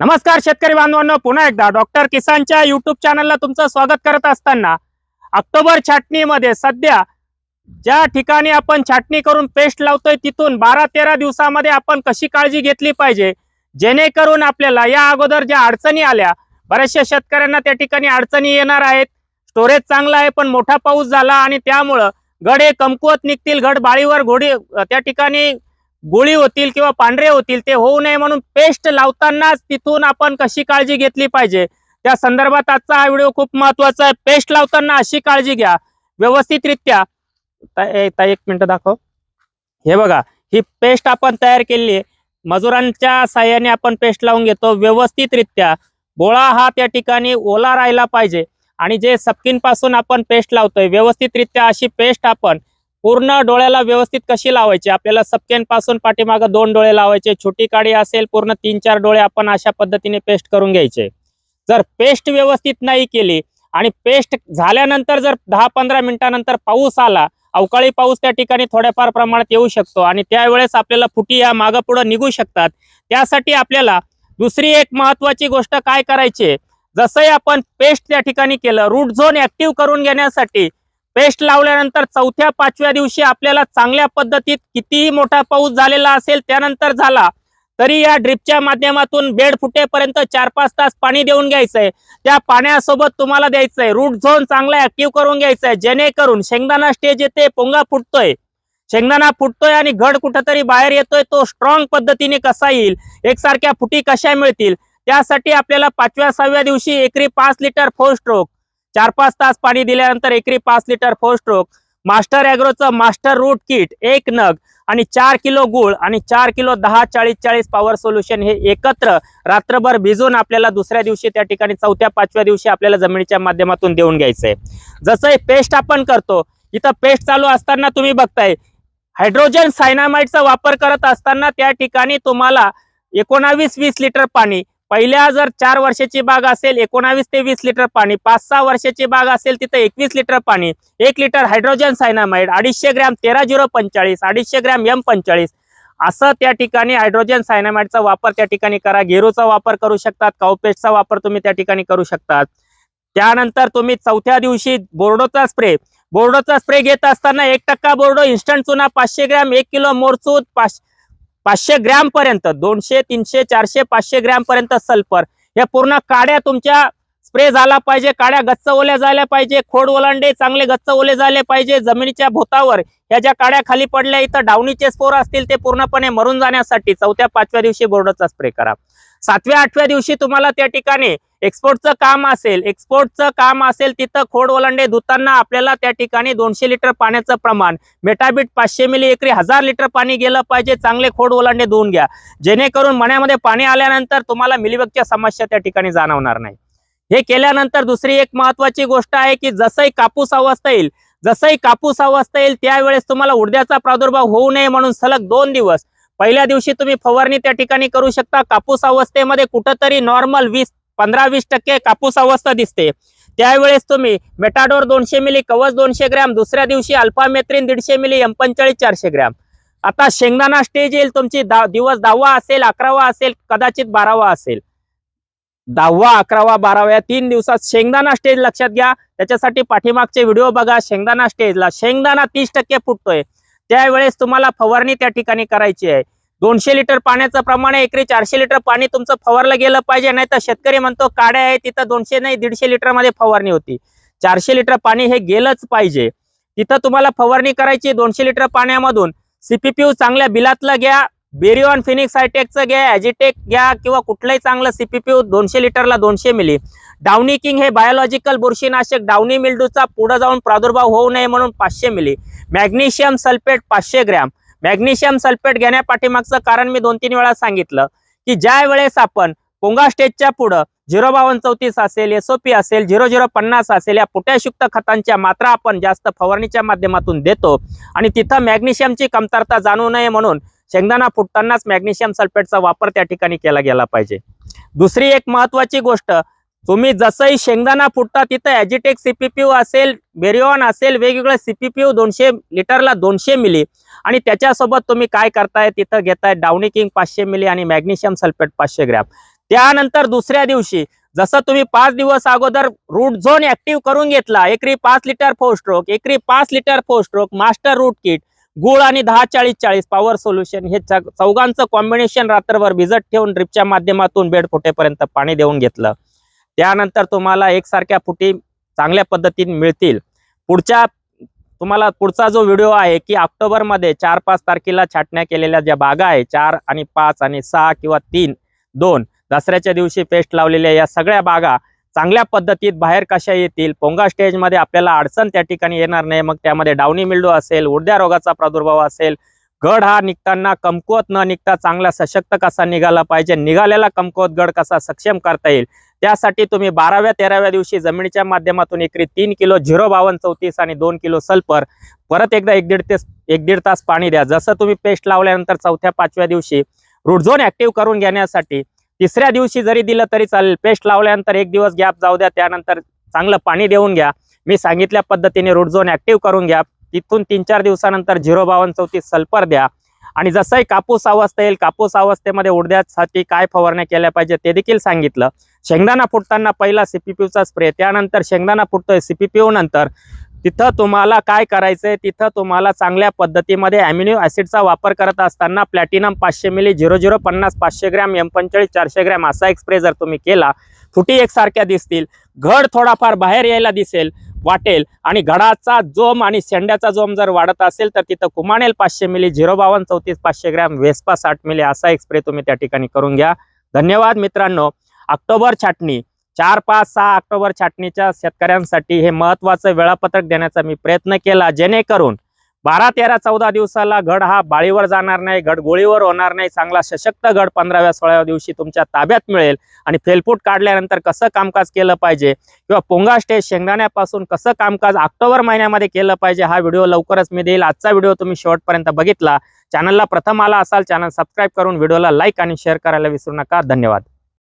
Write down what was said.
नमस्कार शेतकरी बांधवांनो पुन्हा एकदा डॉक्टर किसानच्या युट्यूब चॅनलला तुमचं स्वागत करत असताना ऑक्टोबर छाटणीमध्ये सध्या ज्या ठिकाणी आपण छाटणी करून पेस्ट लावतोय तिथून बारा तेरा दिवसामध्ये आपण कशी काळजी घेतली पाहिजे जेणेकरून आपल्याला या अगोदर ज्या अडचणी आल्या बऱ्याचशा शेतकऱ्यांना त्या ठिकाणी अडचणी येणार आहेत. स्टोरेज चांगला आहे पण मोठा पाऊस झाला आणि त्यामुळं गड हे कमकुवत निघतील गड बाळीवर घोडी त्या ठिकाणी गोळी होतील किंवा पांढरे होतील ते होऊ नये म्हणून पेस्ट लावतानाच तिथून आपण कशी काळजी घेतली पाहिजे? त्या संदर्भात आजचा हा व्हिडिओ खूप महत्त्वाचा आहे. पेस्ट लावताना अशी काळजी घ्या. व्यवस्थितरित्या. एक मिनिट दाखव. हे बघा ही पेस्ट आपण तयार केली आहे. मजुरांच्या साह्याने आपण पेस्ट लावून घेतो व्यवस्थितरित्या. गोळा हा त्या ठिकाणी ओला राहिला पाहिजे. आणि जे सपकिनपासून आपण पेस्ट लावतोय व्यवस्थितरित्या अशी पेस्ट आपण पूर्ण डोळ्याला व्यवस्थित कशी लावायची? आपल्याला सपकेन पासून पाठीमागं दोन डोळे लावायचे. छोटी काडी असेल पूर्ण तीन चार डोळे आपण अशा पद्धतीने पेस्ट करून घ्यायचे. जर पेस्ट व्यवस्थित नाही केली आणि पेस्ट झाल्यानंतर जर दहा पंधरा मिनिटानंतर पाऊस आला अवकाळी पाऊस त्या ठिकाणी थोड्याफार प्रमाणात येऊ शकतो आणि त्यावेळेस आपल्याला फुटी या मागं पुढं निघू शकतात. त्यासाठी आपल्याला दुसरी एक महत्वाची गोष्ट काय करायची? जसंही आपण पेस्ट त्या ठिकाणी केलं रूट झोन ऍक्टिव्ह करून घेण्यासाठी पेस्ट लावल्यानंतर चौथ्या पाचव्या दिवशी आपल्याला चांगल्या पद्धतीत कितीही मोठा पाऊस झालेला असेल त्यानंतर झाला तरी या ड्रिपच्या माध्यमातून बेड फुटेपर्यंत चार पाच तास पाणी देऊन घ्यायचंय. त्या पाण्यासोबत तुम्हाला द्यायचंय. रूट झोन चांगला ऍक्टिव्ह करून घ्यायचंय. जेणेकरून शेंगदाणा स्टेज येते पोंगा फुटतोय. शेंगदाणा फुटतोय आणि घड कुठंतरी बाहेर येतोय तो स्ट्रॉंग पद्धतीने कसा येईल एकसारख्या फुटी कशा मिळतील त्यासाठी आपल्याला पाचव्या सहाव्या दिवशी एकरी पाच लिटर फोर स्ट्रोक चार पाच तास पाणी दिल्यानंतर एकरी पाच लिटर फोर स्ट्रोक मास्टर ॲग्रोचं मास्टर रूट किट एक नग आणि चार किलो गुळ आणि चार किलो दहा चाळीस चाळीस पॉवर सोल्युशन हे एकत्र रात्रभर भिजून आपल्याला दुसऱ्या दिवशी त्या ठिकाणी चौथ्या पाचव्या दिवशी आपल्याला जमिनीच्या माध्यमातून देऊन घ्यायचंय. जसं हे पेस्ट आपण करतो इथं पेस्ट चालू असताना तुम्ही बघताय हायड्रोजन सायनामाइडचा वापर करत असताना त्या ठिकाणी तुम्हाला एकोणावीस वीस लिटर पाणी पहिल्या जर चार वर्षाची बाग असेल एकोणावीस ते वीस लिटर पाणी पाच सहा वर्षाची बाग असेल तिथं एकवीस लिटर पाणी एक लिटर हायड्रोजन सायनामाइड अडीचशे ग्रॅम तेरा झिरो पंचाळीस अडीचशे ग्रॅम एम पंचाळीस असं त्या ठिकाणी हायड्रोजन सायनामाइडचा वापर त्या ठिकाणी करा. गेरूचा वापर करू शकतात काउपेस्टचा वापर तुम्ही त्या ठिकाणी करू शकतात. त्यानंतर तुम्ही चौथ्या दिवशी बोर्डोचा स्प्रे बोर्डोचा स्प्रे घेत असताना एक टक्का बोर्डो इन्स्टंट चुना पाचशे ग्रॅम एक किलो मोरचूत पाच पाचशे ग्रॅम पर्यंत दोनशे तीनशे चारशे पाचशे ग्रॅम पर्यंत सल्फर. या पूर्ण काड्या तुमच्या स्प्रे झाला पाहिजे काड्या गच्च ओल्या झाल्या पाहिजे खोड ओलांडे चांगले गच्च ओले झाले पाहिजे जमिनीच्या भोतावर ह्या ज्या काड्या खाली पडल्या इथं डावणीचे स्पोर असतील ते पूर्णपणे मरून जाण्यासाठी चौथ्या पाचव्या दिवशी बोर्डचा स्प्रे करा. सातव्या आठव्या दिवशी तुम्हाला त्या ठिकाणी एक्सपोर्टचं काम असेल एक्सपोर्टचं काम असेल तिथं खोड ओलांडे धुताना आपल्याला त्या ठिकाणी दोनशे लिटर पाण्याचं प्रमाण मेटाबीट पाचशे मिली एकरी हजार लिटर पाणी गेलं पाहिजे चांगले खोड ओलांडे धुवून घ्या. जेणेकरून मण्यामध्ये पाणी आल्यानंतर तुम्हाला मिलीबगच्या समस्या त्या ठिकाणी जाणवणार नाही. हे केल्यानंतर दुसरी एक महत्वाची गोष्ट आहे की जसंही कापूस अवस्था येईल जसंही कापूस अवस्था येईल त्यावेळेस तुम्हाला उडद्याचा प्रादुर्भाव होऊ नये म्हणून सलग दोन दिवस. पहिल्या दिवशी तुम्ही फवारणी त्या ठिकाणी करू शकता. कापूस अवस्थेमध्ये कुठंतरी नॉर्मल वीस पंधरा वीस टक्के कापूस अवस्था दिसते. त्यावेळेस तुम्ही मेटाडोर दोनशे मिली कवच दोनशे ग्रॅम दुसऱ्या दिवशी अल्फामेत्रीन दीडशे मिली एम पंचेचाळीस चारशे ग्रॅम. आता शेंगदाणा स्टेज येईल तुमची दा दिवस दहावा असेल अकरावा असेल कदाचित बारावा असेल. दहावा अकरावा बारावा या तीन दिवसात शेंगदाणा स्टेज लक्षात घ्या. त्याच्यासाठी पाठीमागचे व्हिडिओ बघा शेंगदाणा स्टेजला शेंगदाणा तीस टक्के फुटतोय. त्यावेळेस तुम्हाला फवारणी त्या ठिकाणी करायची आहे. दोनशे लिटर पाण्याचं प्रमाण आहे एकरी चारशे लिटर पाणी तुमचं फवारलं गेलं पाहिजे नाही तर शेतकरी म्हणतो काड्या आहे तिथं दोनशे नाही दीडशे लिटरमध्ये फवारणी होती. चारशे लिटर पाणी हे गेलंच पाहिजे. तिथं तुम्हाला फवारणी करायची दोनशे लिटर पाण्यामधून. सीपीपीयू चांगल्या बिलातलं घ्या बेरिओन फिनिक्स हायटेकचं घ्या ॲजिटेक घ्या किंवा कुठलंही चांगलं सीपीपीयू दोनशे लिटरला दोनशे मिली. डाउनी किंग हे बायोलॉजिकल बुरशीनाशक डाउनी मिल्डूचा पुढे जाऊन प्रादुर्भाव होऊ नये म्हणून पाचशे मिली. मॅग्नेशियम सल्फेट पाचशे ग्रॅम. मॅग्नेशियम सल्फेट घेण्यापाठीमागचं कारण मी दोन तीन वेळा सांगितलं की ज्या वेळेस आपण पोंगा स्टेजच्या पुढं झिरो बावन्न चौतीस असेल एसओपी असेल झिरो झिरो पन्नास असेल या पोटॅशयुक्त खतांच्या मात्रा आपण जास्त फवारणीच्या माध्यमातून देतो आणि तिथं मॅग्नेशियमची कमतरता जाणू नये म्हणून शेंगदाणा फुटतानाच मॅग्नेशियम सल्फेटचा वापर त्या ठिकाणी केला गेला पाहिजे. दुसरी एक महत्वाची गोष्ट तुम्ही जसंही शेंगदाणा फुटता तिथं ॲजिटेक सीपीपीयू असेल बेरिऑन असेल वेगवेगळे सीपीपीयू दोनशे लिटरला दोनशे मिली. आणि त्याच्यासोबत तुम्ही काय करताय तिथं घेताय डाउनी किंग पाचशे मिली आणि मॅग्नेशियम सल्फेट पाचशे ग्रॅम. त्यानंतर दुसऱ्या दिवशी जसं तुम्ही पाच दिवस अगोदर रूट झोन ऍक्टिव्ह करून घेतला एकरी पाच लिटर फोर स्ट्रोक एकरी पाच litre four stroke master root kit गुळ आणि दहा चाळीस चाळीस पॉवर सोल्युशन हे चौघांचं कॉम्बिनेशन रात्रभर भिजत ठेवून ड्रिपच्या माध्यमातून बेड फुटेपर्यंत पाणी देऊन घेतलं. त्यानंतर तुम्हाला एकसारख्या फुटी चांगल्या पद्धतीने मिळतील. पुढच्या तुम्हाला पुढचा जो व्हिडिओ आहे की ऑक्टोबरमध्ये चार पाच तारखेला छाटण्या केलेल्या ज्या बागा आहे चार आणि पाच आणि सहा किंवा तीन दोन दसऱ्याच्या दिवशी पेस्ट लावलेल्या या सगळ्या बागा चांगल्या पद्धतीत बाहेर कशा येतील पोंगा स्टेजमध्ये आपल्याला अडचण त्या ठिकाणी येणार नाही मग त्यामध्ये डावणी मिल्डो असेल उडद्या रोगाचा प्रादुर्भाव असेल गड हा निघताना कमकुवत न निघता चांगला सशक्त कसा निघाला पाहिजे? निघालेला कमकुवत गड कसा सक्षम करता येईल? त्यासाठी तुम्ही बाराव्या तेराव्या दिवशी जमिनीच्या माध्यमातून एकरी तीन किलो झिरो बावन्न चौतीस आणि दोन किलो सल्फर परत एकदा एक दीड ते एक दीड तास पाणी द्या. जसं तुम्ही पेस्ट लावल्यानंतर चौथ्या पाचव्या दिवशी रूटझोन ऍक्टिव्ह करून घेण्यासाठी तिसऱ्या दिवशी जरी दिलं तरी चालेल. पेस्ट लावल्यानंतर एक दिवस गॅप जाऊ द्या. त्यानंतर चांगलं पाणी देऊन घ्या. मी सांगितल्या पद्धतीने रूटझोन ऍक्टिव्ह करून घ्या. तिथून तीन चार दिवसानंतर झिरो बावन्न चौतीस सल्फर द्या. आणि जसंही कापूस अवस्था येईल कापूस अवस्थेमध्ये उडद्यासाठी काय फवारण्या केल्या पाहिजे ते देखील सांगितलं. शेंगदाणा फुटताना पहिला सीपीपीचा स्प्रे त्यानंतर शेंगदाणा फुटतोय सीपीपीओ नंतर. तिथं तुम्हाला काय करायचंय? तिथं तुम्हाला चांगल्या पद्धतीमध्ये अॅमिनो ऍसिडचा वापर करत असताना प्लॅटिनम पाचशे मिली झिरो झिरो पन्नास पाचशे ग्रॅम एम पंचेचाळीस चारशे ग्रॅम असा एक स्प्रे जर तुम्ही केला फुटी एकसारख्या दिसतील. घड थोडाफार बाहेर यायला दिसेल. वाटेल आणि घडाचा जोम आणि शेंड्याचा जोम जर वाढत असेल तर तिथं कुमानेल पाचशे मिली झिरो बावन्न चौतीस पाचशे ग्रॅम वेस्पा साठ मिली असा एक स्प्रे तुम्ही त्या ठिकाणी करून घ्या. धन्यवाद मित्रांनो. ऑक्टोबर छाटणी चार पाच सहा ऑक्टोबर छाटणीच्या शेतकऱ्यांसाठी हे महत्वाचं वेळापत्रक देण्याचा मी प्रयत्न केला जेणेकरून बारा तेरा चौदा दिवसाला गड हा बाळीवर जाणार नाही गड गोळीवर होणार नाही. चांगला सशक्त गड पंधराव्या सोळाव्या दिवशी तुमच्या ताब्यात मिळेल. आणि फेलफूट काढल्यानंतर कसं कामकाज केलं पाहिजे? किंवा पोंगा स्टेज शेंगदाण्यापासून कसं कामकाज ऑक्टोबर महिन्यामध्ये केलं पाहिजे? हा व्हिडिओ लवकरच मी देईल. आजचा व्हिडिओ तुम्ही शेवटपर्यंत बघितला. चॅनलला प्रथम आला असाल चॅनल सबस्क्राईब करून व्हिडिओला लाईक आणि शेअर करायला विसरू नका. धन्यवाद.